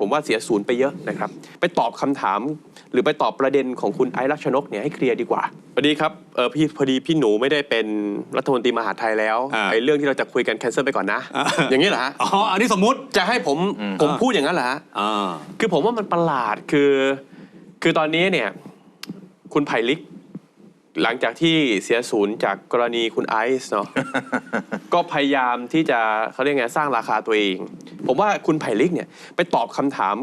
ผมว่าเสียศูนย์ไปเยอะนะครับ ไปตอบคำถาม หรือไปตอบประเด็นของคุณไอซ์รักชนกเนี่ยให้เคลียร์ดีกว่าสวัสดีครับเออพี่พอดีพี่หนูไม่ได้เป็นรัฐมนตรีมหาดไทยแล้วอ่าไอ้เรื่องที่เราจะคุยกันแคนเซิลไปก่อนนะอ่าอย่างนี้เหรอฮะอ๋ออันนี้สมมุติจะให้ผมผมพูดอย่างนั้นเหรอฮะอ่าคือผมว่ามันประหลาดคือ คือตอนนี้เนี่ย คุณไผ่ลิก หลังจากที่เสียศูนย์จากกรณีคุณไอซ์เนาะ ก็พยายามที่จะเขาเรียกไงสร้างราคาตัวเอง ผมว่าคุณไผ่ลิกเนี่ยไปตอบคำถาม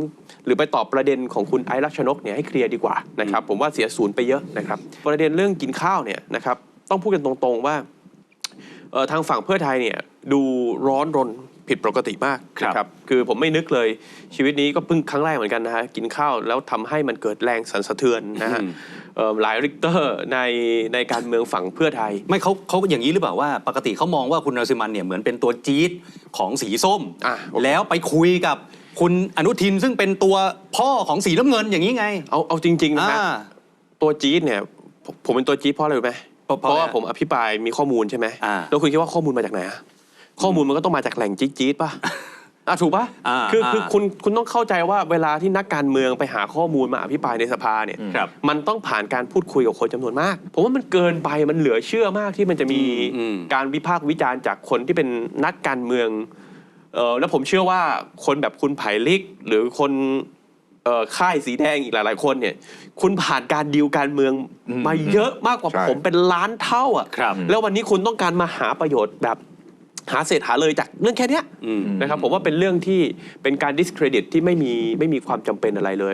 หรือไปตอบประเด็นของคุณไอซ์รักชนกเนี่ยให้เคลียร์ดีกว่านะครับ ผมว่าเสียศูนย์ไปเยอะนะครับ ประเด็นเรื่องกินข้าวเนี่ยนะครับต้องพูดกันตรงๆว่า เอ่อทางฝั่งเพื่อไทยเนี่ยดูร้อนรน ผิดปกติมากครับนะครับคือผมไม่นึกเลยชีวิตนี้ก็เพิ่งครั้งแรกเหมือนกันนะฮะกินข้าวแล้วทำให้มันเกิดแรงสั่นสะเทือนนะฮะเอ่อหลายริกเตอร์ในในการเมืองฝั่งเพื่อไทย ไม่เขาเขาอย่างนี้หรือเปล่าว่า ปกติเขามองว่าคุณนรสิมันเนี่ยเหมือนเป็นตัวจี๊ดของสีส้มอะโอเคแล้วไปคุยกับคุณอนุทินซึ่งเป็นตัวพ่อของสีน้ำเงินอย่างนี้ไง เอาเอาจริงๆนะฮะอ่าตัวจี๊ดเนี่ยผมผมเป็นตัวจี๊ดเพราะอะไรรู้ไหมเพราะเพราะว่าอะไรผมอภิปรายมีข้อมูลใช่ไหมอ่าแล้วคุณคิดว่าข้อมูลมาจากไหนอะ ข้อมูลมันก็ต้องมาจากแหล่งจี๊ดจี๊ดป่ะ อะถูกป่ะอ่าคือคืออ่าคุณคุณต้องเข้าใจว่าเวลาที่นักการเมืองไปหาข้อมูลมาอภิปรายในสภาเนี่ยครับมันต้องผ่านการพูดคุยกับคนจำนวนมาก ผมว่ามันเกินไปมันเหลือเชื่อมากที่มันจะมีอืม การวิพากษ์วิจารณ์จากคนที่เป็นนักการเมืองเออแล้วผมเชื่อว่าคนแบบคุณไผ่ลิก หรือคนเอ่อค่ายสีแดงอีกหลายๆ คนเนี่ย คุณผ่านการดีลการเมืองมาเยอะมากกว่าใช่ ผมเป็นล้านเท่าอะ ครับ แล้ววันนี้คุณต้องการมาหาประโยชน์แบบ หาเศษหาเลยจากเรื่องแค่เนี้ยอืมนะครับผมว่าเป็นเรื่องที่เป็นการ discredit ที่ไม่มีไม่มีความจำเป็นอะไรเลย